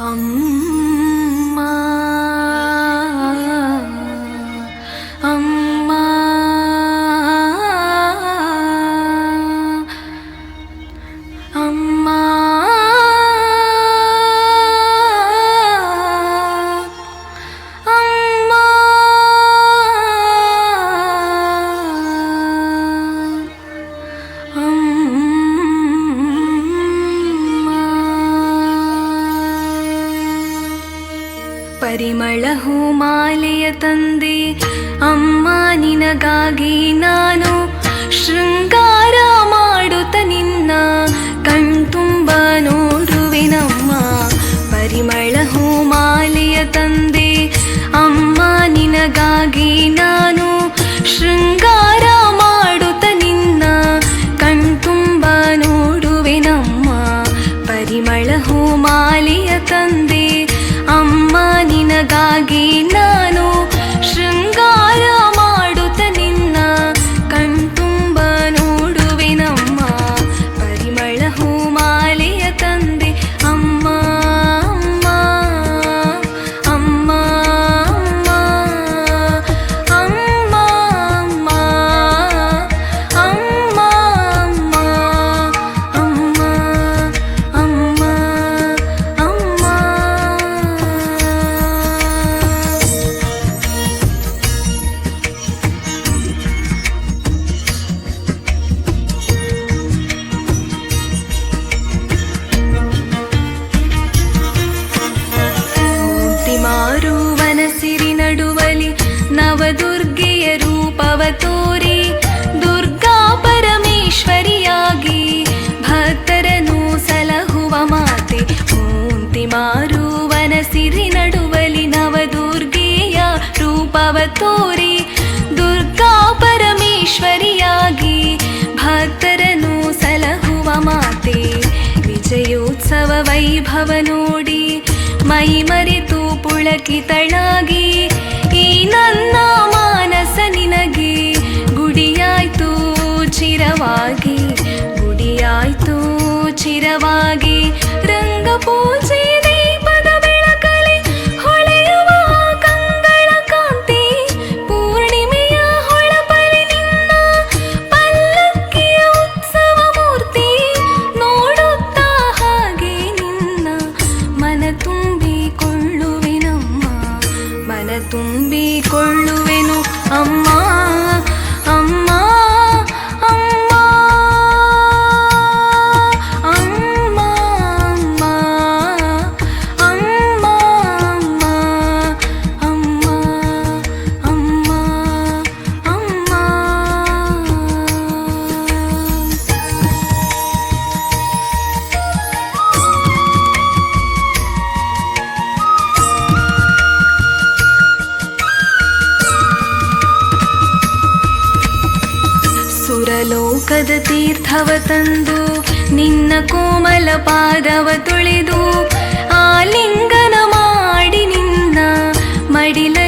Um... ಪರಿಮಳ ಹೂಮಾಲೆಯ ತಂದೆ, ಅಮ್ಮ ನಿನಗಾಗಿ ನಾನು ಶೃಂಗಾರ ಮಾಡುತ್ತ ನಿನ್ನ ಕಣ್ತುಂಬ ನೋಡುವೆನಮ್ಮ ಪರಿಮಳ ಹೂಮಾಲೆಯ ತಂದೆ, ಅಮ್ಮ ನಿನಗಾಗಿ ನಾನು ಶೃಂಗಾರ ಮಾಡುತ್ತ ನಿನ್ನ ಕಣ್ತುಂಬ ನೋಡುವೆನಮ್ಮ ಪರಿಮಳ ಹೂಮಾಲೆಯ ತಂದೆ, ಅಮ್ಮ लगागी ना ತೋರಿ ದುರ್ಗಾ ಪರಮೇಶ್ವರಿಯಾಗಿ ಭಕ್ತರನ್ನು ಸಲಹುವ ಮಾತೆ ಮೂರ್ತಿ ಮಾರುವನ ಸಿರಿ ನಡುವಲಿ ನವದುರ್ಗೆಯ ರೂಪವ ತೋರಿ ದುರ್ಗಾ ಪರಮೇಶ್ವರಿಯಾಗಿ ಭಕ್ತರನ್ನು ಸಲಹುವ ಮಾತೆ ವಿಜಯೋತ್ಸವ ವೈಭವ ನೋಡಿ ಮೈ ಮರೆತು ಪುಳಕಿತಳಾಗಿ ಈ ನನ್ನ ಆಯ್ತು ಚಿರವಾಗಿ ರಂಗಪೂಜೆ ಸುರಲೋಕದ ತೀರ್ಥವ ತಂದು ನಿನ್ನ ಕೋಮಲ ಪಾದವ ತುಳಿದು ಆಲಿಂಗನ ಮಾಡಿ ನಿನ್ನ ಮಡಿಲಲ್ಲಿ